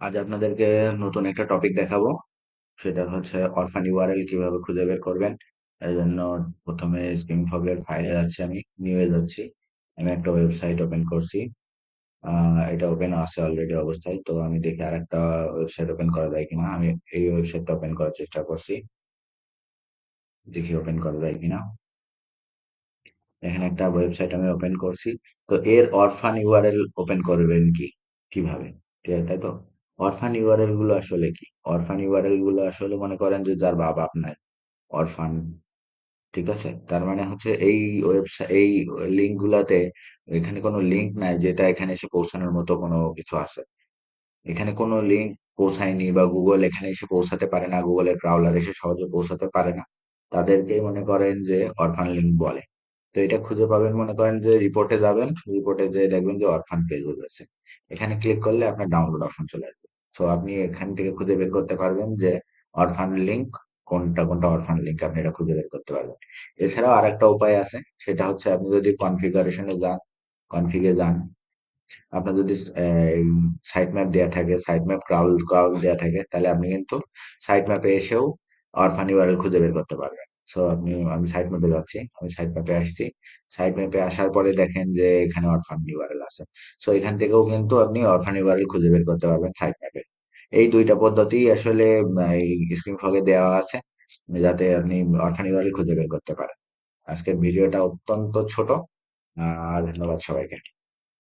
আজ আপনাদেরকে নতুন একটা টপিক দেখাবো। সেটা হচ্ছে অরফান ইউআরএল কীভাবে খুঁজে বের করবেন। এর জন্য প্রথমে স্কিম ফগের ফাইলে যাচ্ছি আমি নিউ যাচ্ছি। আমি একটা ওয়েবসাইট ওপেন করছি। এটা ওপেন আছে অলরেডি অবস্থায়, তো আমি দেখি আর একটা ওয়েবসাইট ওপেন করা যায় কিনা। আমি এই ওয়েবসাইটটা ওপেন করার চেষ্টা করছি। দেখি ওপেন করা যায় কিনা। এখানে একটা ওয়েবসাইট আমি ওপেন করছি। তো এর অরফান ইউআরএল ওপেন করবেন কি? কীভাবে? ঠিক আছে তাই তো? অরফান ইউআরএলগুলো আসলে কি? অরফান ইউআরএলগুলো আসলে মনে করেন যে যার বাবা বাপ নাই অরফান, ঠিক আছে? তার মানে হচ্ছে এই ওয়েবসাইট এই লিঙ্ক গুলাতে এখানে কোনো লিঙ্ক নাই যেটা এখানে এসে পৌঁছানোর মতো কোনো কিছু আছে। এখানে কোনো লিঙ্ক পৌঁছায়নি বা গুগল এখানে এসে পৌঁছাতে পারে না গুগলের ক্রাউলার এসে সহজে পৌঁছাতে পারে না। তাদেরকে মনে করেন যে অরফান লিঙ্ক বলে। তো এটা খুঁজে পাবেন, মনে করেন যে রিপোর্টে যাবেন রিপোর্টে যে দেখবেন যে অরফান পেজ রয়েছে। এখানে ক্লিক করলে আপনার ডাউনলোড অপশন চলে আসবে। সো আপনি এখান থেকে খুঁজে বের করতে পারবেন যে অরফান লিঙ্ক কোনটা কোনটা অরফান লিঙ্ক আপনি এটা খুঁজে বের করতে পারবেন। এছাড়াও আরেকটা উপায় আছে, সেটা হচ্ছে আপনি যদি কনফিগারেশনে যান কনফিগে যান, আপনার যদি সাইট ম্যাপ দেওয়া থাকে সাইট ম্যাপ ক্রাউল ক্রাউল দেওয়া থাকে, তাহলে আপনি কিন্তু সাইট ম্যাপে এসেও অরফান ইউআরএল খুঁজে বের করতে পারবেন। সো আপনি, আমি সাইট ম্যাপে যাচ্ছি, আমি সাইট ম্যাপে আসছি সাইট ম্যাপে আসার পরে দেখেন যে এখানে অরফান ইউআরএল আছে। সো এখান থেকেও কিন্তু আপনি অরফান ইউআরএল খুঁজে বের করতে পারবেন সাইট ম্যাপে এই দুইটা পদ্ধতি আসলে স্ক্রিন ফগে দেওয়া আছে, যাতে আপনি অরফান খুঁজে বের করতে পারেন। আজকের ভিডিওটা অত্যন্ত ছোট, আহ, ধন্যবাদ সবাইকে।